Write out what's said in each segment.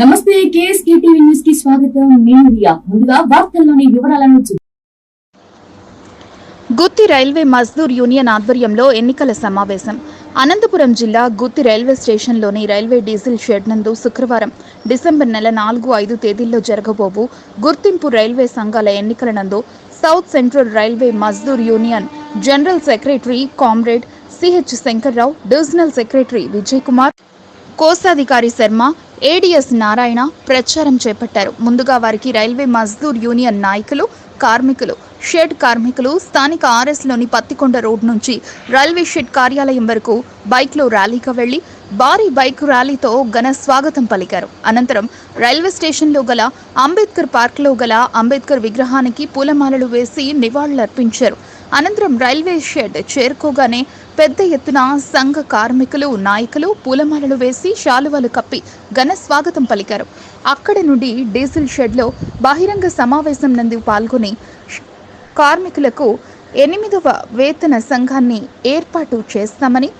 నమస్తే KSK TV న్యూస్కి స్వాగతం. నేను రియా. ముందుగా వార్తల్లోని వివరాలను గుత్తి రైల్వే మజ్దూర్ యూనియన్ ఆధ్వర్యంలో ఎన్నికల సమావేశం. అనంతపురం జిల్లా గుత్తి రైల్వే స్టేషన్లోని రైల్వే డీజిల్ షెడ్ నందు శుక్రవారం డిసెంబర్ నెల నాలుగు ఐదు తేదీల్లో జరగబోవు గుర్తింపు రైల్వే సంఘాల ఎన్నికల నందు south central railway Mazdoor union general secretary comrade CH Shankarrao divisional secretary Vijay Kumar కోశాధికారి శర్మ ఏడీఎస్ నారాయణ ప్రచారం చేపట్టారు. ముందుగా వారికి రైల్వే మజ్దూర్ యూనియన్ నాయకులు కార్మికులు షెడ్ కార్మికులు స్థానిక ఆర్ఎస్లోని పత్తికొండ రోడ్ నుంచి రైల్వే షెడ్ కార్యాలయం వరకు బైక్లో ర్యాలీగా వెళ్ళి భారీ బైక్ ర్యాలీతో ఘన స్వాగతం పలికారు. అనంతరం రైల్వే స్టేషన్లో గల అంబేద్కర్ పార్క్లో గల అంబేద్కర్ విగ్రహానికి పూలమాలలు వేసి నివాళులర్పించారు. అనంతరం రైల్వే షెడ్ చేరుకోగానే పెద్ద ఎత్తున సంఘ కార్మికులు నాయకులు పూలమాలలు వేసి శాలువాలు కప్పి ఘన స్వాగతం పలికారు. అక్కడి నుండి డీజిల్ షెడ్లో బహిరంగ సమావేశం నందు పాల్గొని కార్మికులకు ఎనిమిదవ వేతన సంఘాన్ని ఏర్పాటు చేస్తామని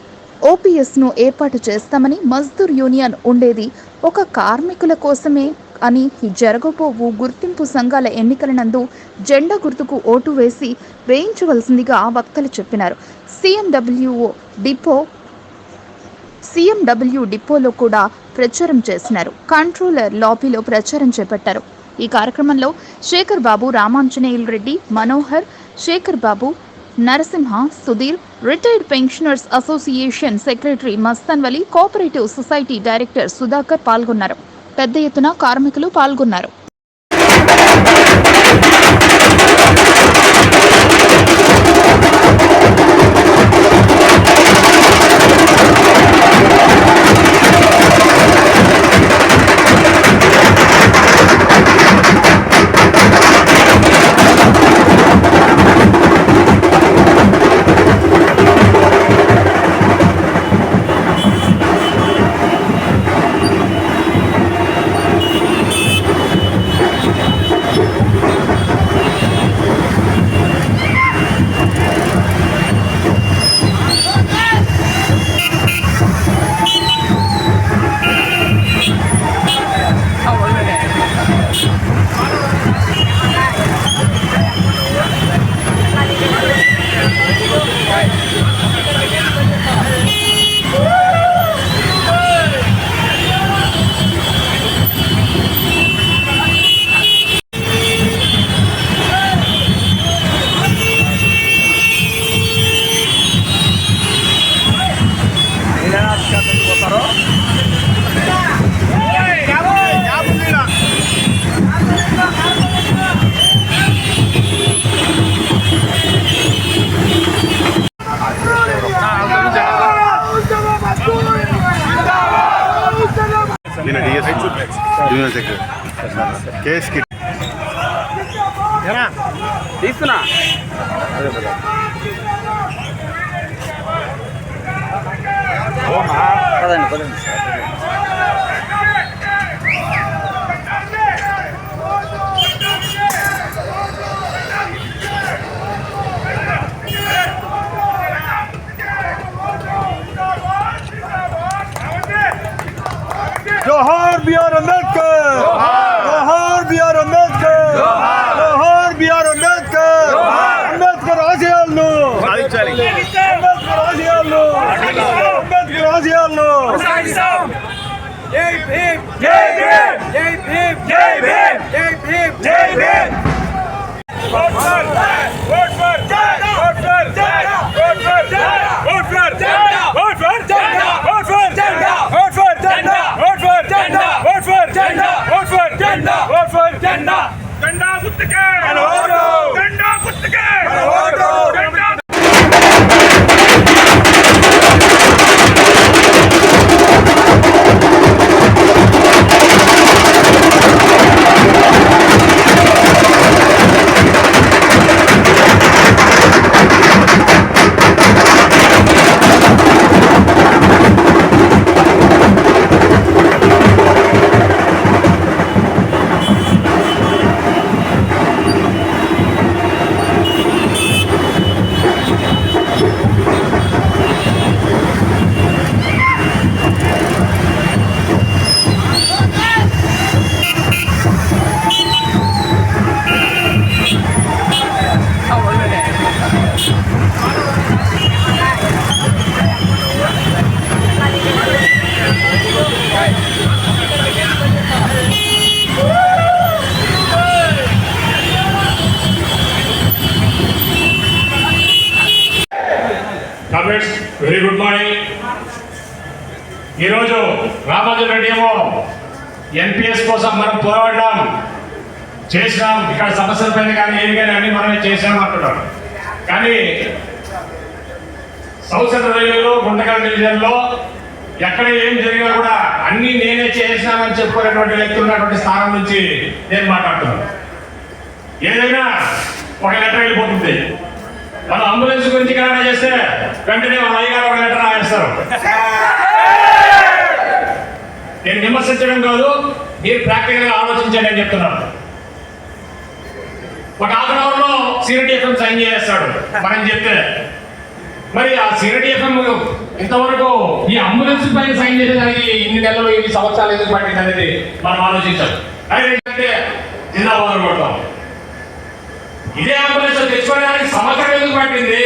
ఓపీఎస్ను ఏర్పాటు చేస్తామని మజ్దూర్ యూనియన్ ఉండేది ఒక కార్మికుల కోసమే అని జరగబోవు గుర్తింపు సంఘాల ఎన్నికల నందు జెండా గుర్తుకు ఓటు వేసి వేయించవలసిందిగా వక్తలు చెప్పినారు. సీఎండబ్ల్యూఓ డిపో సీఎండబ్ల్యూ డిపోలో కూడా ప్రచారం చేసినారు. కంట్రోలర్ లాబీలో ప్రచారం చేపట్టారు. ఈ కార్యక్రమంలో Sekhar Babu Ramanjaneyulu Reddy Manohar Sekhar Babu Narasimha Sudheer retired pensioners association secretary Mastan Vali cooperative society director Sudhakar పాల్గొన్నారు. పెద్ద ఎత్తున కార్మికులు పాల్గొన్నారు పదండి పదండి Johar Biyar Ahmet Dave him! Dave him! Dave him! Dave him! Good morning. ఈరోజు రామాజు రెడ్డి ఏమో NPS కోసం మనం పోరాడడం చేసినాం. ఇక్కడ సమస్యల పైన కానీ ఏమి కానీ అన్ని మనమే చేసాం అంటున్నాం కానీ సౌత్ సెంట్రల్ రైల్వేలో గుంటకల్ డివిజన్లో ఎక్కడ ఏం జరిగినా కూడా అన్ని నేనే చేసినామని చెప్పుకునేటువంటి వ్యక్తి ఉన్నటువంటి స్థానం నుంచి నేను మాట్లాడుతున్నాను. ఏదైనా ఒక లెటర్ వెళ్ళిపోతుంది. మనం అంబులెన్స్ గురించి కన్నా చేస్తే వెంటనే మన అయ్యగారు ఒక లెటర్ రాయిస్తారు. నేను విమర్శించడం కాదు మీరు ప్రాక్టికల్గా ఆలోచించండి అని చెప్తున్నాను. ఒక హాఫ్ అన్ అవర్లో ఎఫ్ఎం సైన్ చేస్తాడు మనం చెప్తే మరి ఆ సిరటిఎఫ్ఎం ఇంతవరకు ఈ అంబులెన్స్ పైన సైన్ చేసేదానికి ఇన్ని నెలలు ఇన్ని సంవత్సరాలు ఎందుకు పట్టింది అనేది మనం ఆలోచించాలి. అది జిల్లా జిందాబాద్ కొడతాం ఇదే అంబులెన్స్ తెచ్చుకోవడానికి సంవత్సరం ఎందుకు పట్టింది?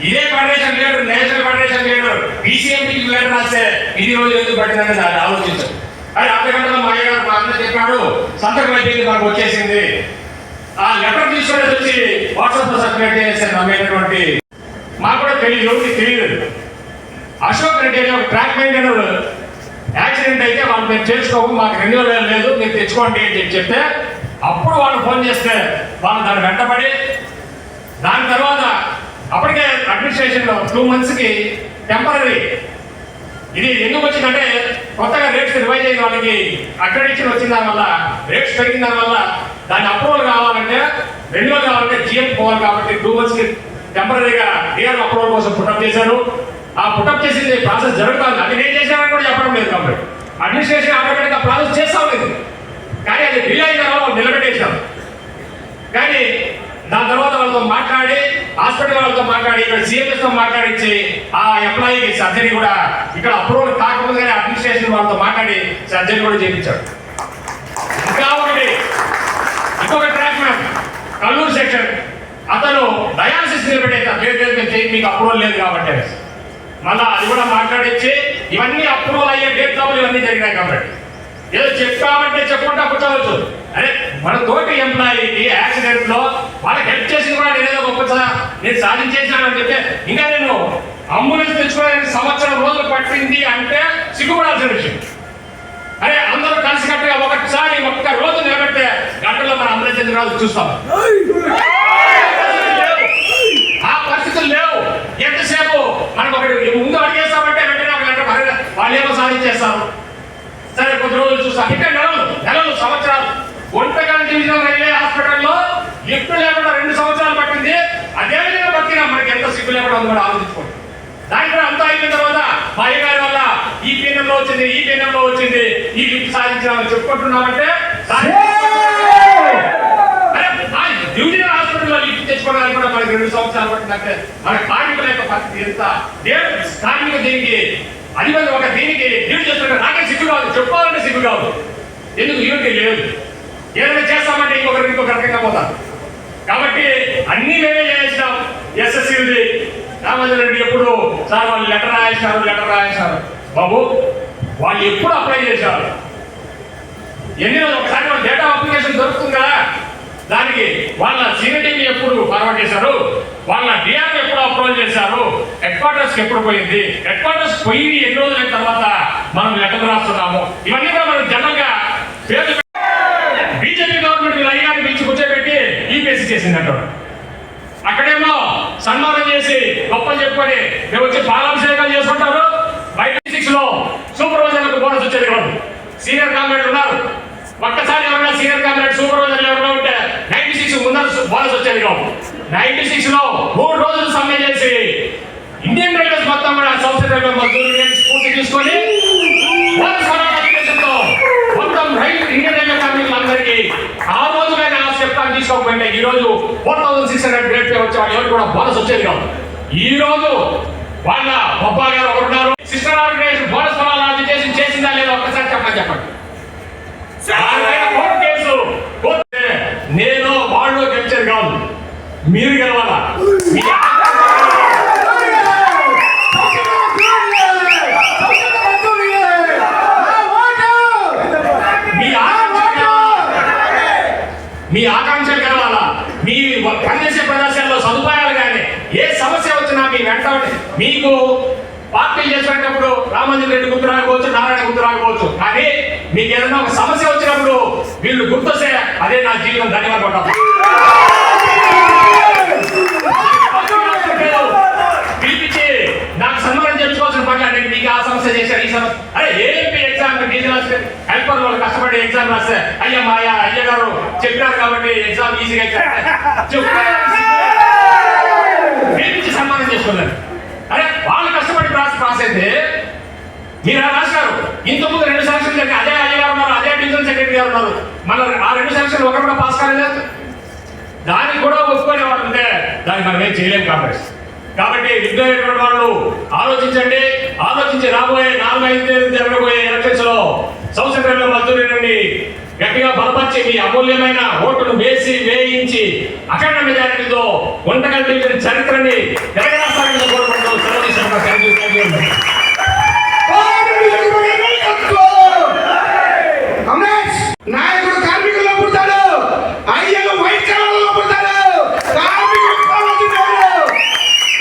ఇదే federation leader national federation leader బీసీఎంపీకి letter రాస్తే ఇది రోజు ఎందుకు పట్టిందని దాన్ని ఆలోచించారు అది అర్ధ మా అయ్యగారు మా అందరూ చెప్పాడు సంతకం అయిపోయింది మనకు వచ్చేసింది. ఆ లెటర్ తీసుకొని వచ్చి వాట్సాప్లో సర్క్యులేట్ చేశారు నమ్మేటటువంటి మాకు కూడా తెలియదు తెలియదు అశోక్ రెడ్డి అనే ఒక ట్రాక్ మెయింటైనర్ యాక్సిడెంట్ అయితే వాళ్ళు మేము చేసుకోము మాకు రెన్యువల్ లేదు మీరు తెచ్చుకోండి అని చెప్పి చెప్తే అప్పుడు వాళ్ళు ఫోన్ చేస్తే వాళ్ళు దాన్ని వెంటబడి దాని తర్వాత అప్పటికే అడ్మినిస్ట్రేషన్లో టూ మంత్స్కి టెంపరీ ఇది ఎందుకు వచ్చిందంటే కొత్తగా రేట్స్ రివైజ్ అయిన వాళ్ళకి అక్రెడిషన్ వచ్చిన దాని వల్ల రేట్స్ పెరిగిన దాని వల్ల దాని అప్రూవల్ కావాలంటే రెన్యువల్ కావాలంటే జిఎం పోవాలి కాబట్టి టూ మంత్స్కి టెంపరీగా డిఆర్ అప్రూవల్ కోసం పుటప్ చేశారు. ఆ పుటప్ చేసింది ప్రాసెస్ జరుగుతుంది అది నేను చేశానని కూడా చెప్పడం లేదు కాబట్టి. అడ్మినిస్ట్రేషన్ ఆటోమేటిక్గా ప్రాసెస్ చేస్తా లేదు కానీ అది డిలే అయిన తర్వాత కానీ దాని తర్వాత వాళ్ళతో మాట్లాడి హాస్పిటల్ వాళ్ళతో మాట్లాడి ఇక్కడ సిఎంఎస్తో మాట్లాడించి ఆ ఎంప్లాయీకి సర్జరీ కూడా ఇక్కడ అప్రూవల్ కాకముందుగానే అడ్మినిస్ట్రేషన్ వాళ్ళతో మాట్లాడి సర్జరీ కూడా చేయించాడు ఇంకా ఒకటి ఇంకొక ట్రాక్ మ్యాన్ కల్లూరు సెక్షన్ అతను డయాలసిస్ నిలబెట్టేసారు లేదు లేదు మేము మీకు అప్రూవల్ లేదు కాబట్టి మళ్ళీ మళ్ళా అది కూడా మాట్లాడించి ఇవన్నీ అప్రూవల్ అయ్యే డేట్ లోపల ఇవన్నీ జరిగినాయి కాబట్టి. ఏదో చెప్పామంటే చెప్పుకుంటా కూర్చోవచ్చు. అరే మన తోటి ఎంప్లాయీకి యాక్సిడెంట్లో వాళ్ళకి హెల్ప్ చేసి కూడా నేనేదో గొప్ప నేను సాధించేసాను అని చెప్తే ఇంకా నేను అంబులెన్స్ తెచ్చుకోవడానికి సంవత్సరం రోజులు పట్టింది అంటే సిగ్గుపడాల్సిన విషయం. అరే అందరూ కలిసికట్టుగా ఒకసారి ఒక్క రోజు నిలబెట్టే గంటలో మన అంబులెన్స్ ఎందుకు చూస్తాం. ఆ పరిస్థితులు లేవు. ఎంతసేపు మనకు ఒకటి ముందు అడిగేస్తామంటే వెంటనే ఒక గంట వాళ్ళేమో ఏమో సాధించేస్తారు. సరే కొద్ది రోజులు చూస్తాం. ఇంకా నెలలు నెలలు సంవత్సరాలు. ఒంటగల్ డివిజనల్ రైల్వే హాస్పిటల్లో లిఫ్ట్ లేకుండా రెండు సంవత్సరాలు పట్టింది. అదే విధంగా బతికినా మనకి ఎంత సిగ్గు లేకుండా ఉందో కూడా ఆలోచించుకోండి. దాని కూడా అంతా అయిపోయిన తర్వాత మా అయ్యగారి వల్ల ఈ పీఎంలో వచ్చింది ఈ పీఎంలో వచ్చింది ఈ లిఫ్ట్ సాధించామని చెప్పుకుంటున్నామంటే డివిజనల్ హాస్పిటల్లో లిఫ్ట్ తెచ్చుకోవడానికి కూడా మనకి రెండు సంవత్సరాలు పట్టిందంటే మన కార్మికుల యొక్క పరిస్థితి ఎంత? కార్మిక దీనికి అది మంది ఒక దీనికి డ్యూటీ చేస్తున్న నాకే సిగ్గు కాదు చెప్పాలంటే సిగ్గు కాదు. ఎందుకు ఇవ్వండి లేదు? ఏదైనా చేస్తామంటే ఇంకొకరు ఇంకొక రకంగా పోతారు కాబట్టి అన్ని మేమే చేసినాం ఎస్ఎస్సీ రామచంద్ర రెడ్డి ఎప్పుడు సార్ వాళ్ళు లెటర్ రాయేశారు లెటర్ రాయేశారు బాబు వాళ్ళు ఎప్పుడు అప్లై చేశారు? ఎన్ని రోజులు? ఒకసారి డేటా అప్లికేషన్ దొరుకుతుంది? కదా దానికి వాళ్ళ సీనియర్ టీం ఎప్పుడు ఫార్వర్డ్ చేశారు? వాళ్ళ డిఆర్ ఎప్పుడు అప్రూవల్ చేశారు? హెడ్ క్వార్టర్స్ ఎప్పుడు పోయింది? హెడ్ క్వార్టర్స్ పోయి ఎన్ని రోజుల తర్వాత మనం లెటర్ రాస్తున్నాము? ఇవన్నీ కూడా మనం జనరల్ బీజేపీ గవర్నమెంట్ వీళ్ళ అయ్యాన్ని పిలిచి కూర్చోబెట్టి ఈపీఎస్సీ చేసింది అంటారు అక్కడేమో సన్మానం చేసి గొప్పలు చెప్పుకొని మేము వచ్చి పాలాభిషేకాలు చేసుకుంటారు. బయట సిక్స్లో సూపర్వైజర్లకు బోనస్ వచ్చేది కాదు సీనియర్ కామ్రేడ్ ఉన్నారు. ఒక్కసారి ఎవరైనా సీనియర్ కామ్రేడ్ సూపర్వైజర్ ఎవరైనా ఉంటే నైన్టీ సిక్స్ ముందర బోనస్ వచ్చేది కావు. నైన్టీ సిక్స్లో మూడు రోజులు సమ్మె చేసి ఇండియన్ రైల్వేస్ మొత్తం కూడా సౌత్ పూర్తి మద్దతు తీసుకొని మొత్తం రైతు ఇండియన్ రైల్వే కార్మికులందరికీ ఆ రోజు కానీ ఆ చెప్తాను తీసుకోకపోయింటే ఈ రోజు four thousand six hundred grade pay వచ్చే వాళ్ళు ఎవరు కూడా బోనస్ వచ్చేది కాదు ఈ రోజు వాళ్ళ బొబ్బా గారు ఒకరున్నారు. సిస్టర్ ఆర్గనైజేషన్ బోనస్ ఫలాలు చేసి చేసిందా లేదా ఒక్కసారి చెప్పండి చెప్పండి. నేను వాళ్ళు గెలిచేది కాదు. మీరు గెలవాలా మీ మీ ఆకాంక్ష మీ ఆకాంక్షలు కలవాలా మీ పనిచేసే ప్రదేశాల్లో సదుపాయాలు కానీ ఏ సమస్య వచ్చినా మీ వెంట ఉండి- మీకు పార్టీలు చేసుకునేటప్పుడు రామంజన్ రెడ్డి గుర్తు రాకపోవచ్చు నారాయణ గుర్తు రాకపోవచ్చు కానీ మీకు ఏదైనా ఒక సమస్య వచ్చినప్పుడు వీళ్ళు గుర్తొస్తే అదే నా జీవితం ధన్యవాదాలు పిలిపించి నాకు సన్మానం చేసుకోవాల్సిన పని లేదు. మీకు ఆ సమస్య చేశారు ఈ సమస్య అరే ఏఎంపీ ఎగ్జామ్ డీజిల్ హెల్పర్ వాళ్ళు కష్టపడి ఎగ్జామ్ రాస్తే అయ్యా మాయా అయ్య గారు చెప్పారు. కాబట్టి ఎగ్జామ్ ఈజీగా పిలిపించి సన్మానం చేసుకున్నారు అరే వాళ్ళు కష్టపడి రాసి పాస్ అయితే మీరు ఆ రాశారు ఇంతకుముందు రెండు సెలక్షన్లు జరిగి అదే అయ్య గారు ఉన్నారు అదే డివిజన్ సెక్రటరీ గారు ఉన్నారు. మళ్ళీ ఆ రెండు సెలక్షన్లు ఒకరు కూడా పాస్ కాలేదు. దానికి కూడా ఒప్పుకునే వాళ్ళు ఉంటే దానికి మనం ఏం చేయలేం కాబట్టి కాబట్టి విద్యార్థుల వాళ్ళు ఆలోచించండి. ఆలోచించి రాబోయే నాలుగు ఐదు జరగబోయే ఎలక్షన్స్లో సంవత్సరంలో సెంట్రల్ నుండి గట్టిగా బలపరిచి మీ అమూల్యమైన ఓటును వేసి వేయించి అఖండ మెజారిటీతో ఉండగలిగిన చరిత్రని తెలంగాణ కోరుకుంటూ సెలవు తీసుకుంటున్నా. Thank you, thank you. Ramesh నాయకుడు కార్మికుల్లో పుడతాడు అయ్యలు వైట్ కలర్లో పుడతాడు కార్మికుడు పుడతాడు.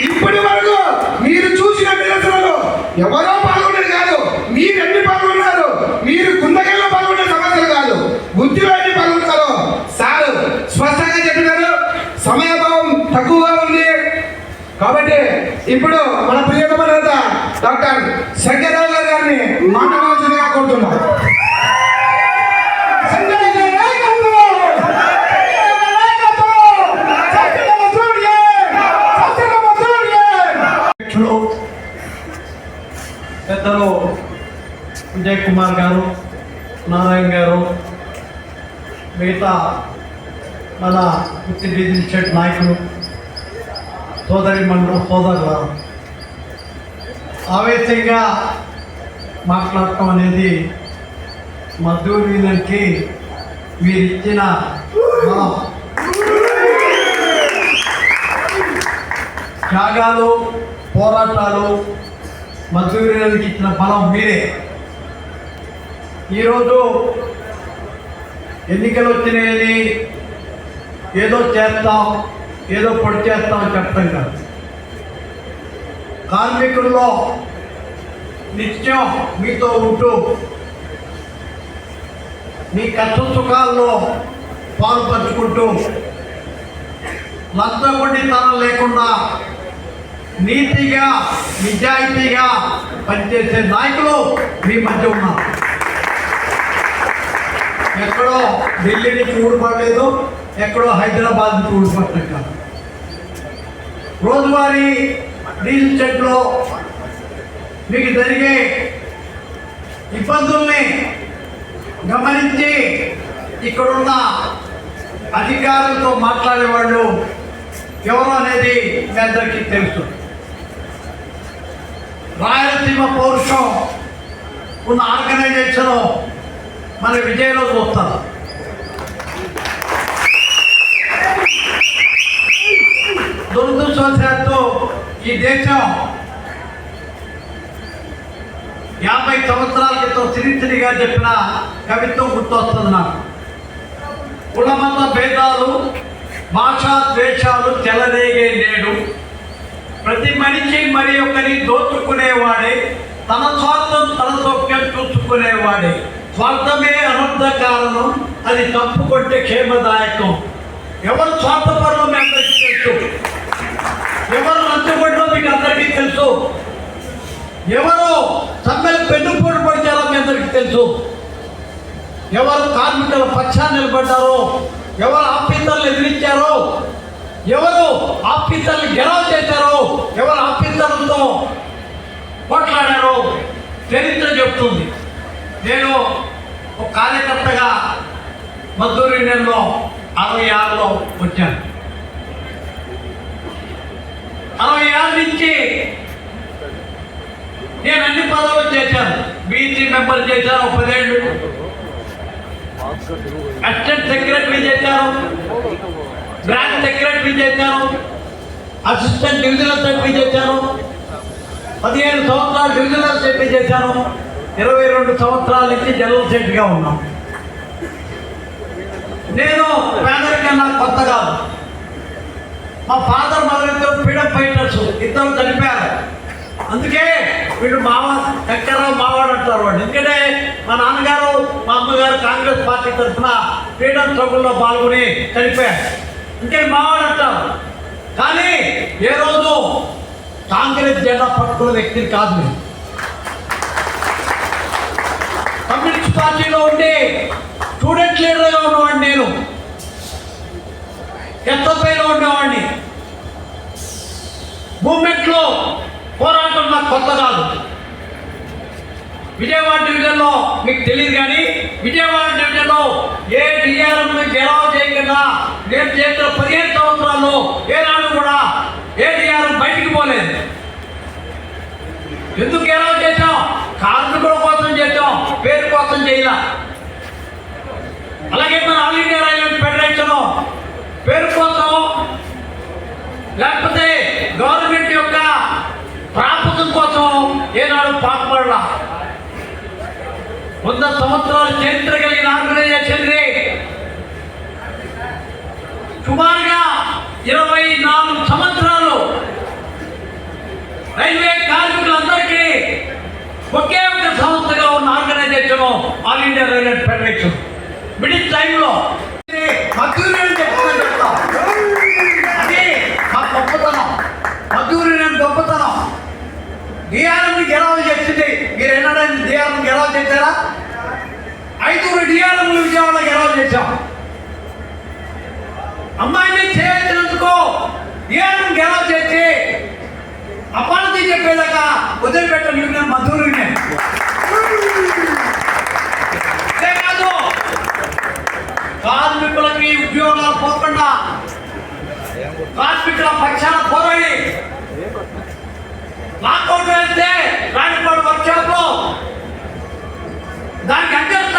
ఇప్పటి వరకు మీరు చూసిన నిరసనలు ఎవరో పాల్గొనేది కాదు మీరు ఎన్ని పాల్గొన్నారు మీరు కుందకెళ్ళలో పాల్గొనే సమస్యలు కాదు బుద్ధిలో ఎన్ని పాల్గొన్నారు సార్ స్పష్టంగా చెప్పినారు సమయభావం తక్కువగా ఉంది కాబట్టి ఇప్పుడు మన ప్రియతమ నేత డాక్టర్ శంకర్రావు గారు గారిని మాట్లాడవలసిందిగా కోరుతున్నాం సంజయ్ గారి నాయకత్వం! సంజయ్ గారి నాయకత్వం! సత్యమ సూర్య! సత్యమ సూర్య! అధ్యక్షులు పెద్దలు విజయ్ కుమార్ గారు నారాయణ గారు మిగతా మన వృత్తి డీజిల్ షెడ్ నాయకులు సోదరి మండలం సోదరుల ఆవేశంగా మాట్లాడటం అనేది మద్దూరు యూనియన్కి మీరు బలం త్యాగాలు పోరాటాలు మద్దూరికి ఇచ్చిన బలం మీరే. ఈరోజు ఎన్నికలు వచ్చినాయని ఏదో చేస్తాం ఏదో పొడి చేస్తాం చెప్పడం కాదు. కార్మికుల్లో నిత్యం మీతో ఉంటూ మీ కష్ట సుఖాల్లో పాలు పంచుకుంటూ లంచగొండితనం లేకుండా నీతిగా నిజాయితీగా పనిచేసే నాయకులు మీ మధ్య ఉన్నారు. ఎక్కడో ఢిల్లీ నుంచి ఊడిపడలేదు ఎక్కడో హైదరాబాద్ నుంచి ఊడిపడలేదు రోజువారీ డీజిల్ చెట్లో మీకు జరిగే ఇబ్బందుల్ని గమనించి ఇక్కడున్న అధికారులతో మాట్లాడేవాళ్ళు ఎవరు అనేది మీ అందరికీ తెలుసు. రాయలసీమ పౌరుషం ఉన్న ఆర్గనైజేషన్ మన విజయంలో చూస్తారు. దురదృష్టవశాత్తు ఈ దేశం సంవత్సరాల చిరిచిరిగా చెప్పిన కవిత్వం గుర్తొస్తుంది నాకు కులమత భేదాలు భాషా ద్వేషాలు చెలరేగే నేడు. ప్రతి మనిషి మరి ఒకరి దోచుకునేవాడే తన స్వార్థం తన సౌఖ్యం చూసుకునేవాడే. స్వార్థమే అనర్థ కారణం అది తప్పుకొంటే క్షేమదాయకం. ఎవరు స్వార్థపరులు మీ అందరికీ తెలుసు? ఎవరు లంచగొడ్డో మీకు అందరికీ తెలుసు ఎవరు సమ్మెలు పెన్నుపోటు పడిచారో మీ లేదు. ఎవరు కార్మికుల పక్షాన్ని నిలబడ్డారో ఎవరు ఆఫీసర్లు ఎదిరించారో ఎవరు ఆఫీసర్లు గెలవ చేశారో ఎవరు ఆఫీసర్లతో పోట్లాడారో చరిత్ర చెప్తుంది. నేను ఒక కార్యకర్తగా మద్దూరు యూనియన్లో అరవై ఆరులో వచ్చాను. అరవై ఆరు నుంచి నేను అన్ని పదవులు చేశాను. బీసీ మెంబర్ చేశాను పదేళ్ళు. అసిస్టెంట్ సెక్రటరీ చేశాను. గ్రాండ్ సెక్రటరీ చేశాను. అసిస్టెంట్ డివిజనల్ సెక్రటరీ చేశాను. పదిహేను సంవత్సరాలు డివిజనల్ సెక్రటరీ చేశాను. ఇరవై రెండు సంవత్సరాల నుంచి జనరల్ సెక్రటరీగా ఉన్నాం. నేను పేదరికం నాకు కొత్త కాదు. మా ఫాదర్ మదర్ ఇద్దరు ఫ్రీడమ్ ఫైటర్స్. ఇద్దరు చనిపోయారు. అందుకే వీడు మావ చక్కరరావు మావాడు అంటారు వాడు ఎందుకంటే మా నాన్నగారు మా అమ్మగారు కాంగ్రెస్ పార్టీ తరఫున ఫ్రీడమ్ స్ట్రగుల్లో పాల్గొని చనిపోయారు. అంటే మావాడు అంటారు. కానీ ఏ రోజు కాంగ్రెస్ జెండా పట్టుకున్న వ్యక్తిని కాదు నేను. కమ్యూనిస్ట్ పార్టీలో ఉండి స్టూడెంట్ లీడర్గా ఉన్నవాడిని నేను. ఎత్తపైలో ఉండేవాడిని మూమెంట్లో పోరాటం నాకు కొత్త కాదు. విజయవాడ డివిజన్లో మీకు తెలియదు కానీ విజయవాడ డివిజన్లో ఏ డిఆర్ఎం గెలవ చేయకుండా నేను చేసిన పదిహేను సంవత్సరాల్లో ఏనాడు కూడా ఏ డిఆర్ఎం బయటికి పోలేదు. ఎందుకు గెలవ చేశాం? కార్మికుల కోసం చేశాం పేరు కోసం చేయాల. అలాగే మన ఆల్ ఇండియా రైల్వే ఫెడరేషన్ పేరు కోసం లేకపోతే గవర్నమెంట్ యొక్క ప్రాపకం కోసం ఏనాడు వంద సంవత్సరాలు చరిత్ర కలిగిన ఆర్గనైజేషన్ సుమారుగా ఇరవై నాలుగు సంవత్సరాలు రైల్వే కార్మికులందరికీ ఒకే ఒక సంస్థగా ఉన్న organisation all India railway federation. Middle టైంలో మద్దూరి అని చెప్పుకొని చెప్తాం అది మా గొప్పతనం మద్దూరి నేను గొప్పతనం డిఆర్ఎంని గెలవ చేసింది. మీరు ఎన్నడైనా డిఆర్ఎం గెలవ చేశారా? ఐదుగురు డిఆర్ఎంలు విజయవాడ గెలవ చేశాం. అమ్మాయిని చేయించినందుకు డిఆర్ఎం గెలవ చేసి అపాలజీ చెప్పేదాకా వదిలిపెట్టను నేను మధురుని కాదు కార్మికులకి ఉద్యోగాలు పోకుండా కార్మికుల పక్షాన పోరాడి లాకౌట్ వెళ్తే రాణిపాడు వర్క్షాప్లో దానికి అంకెల్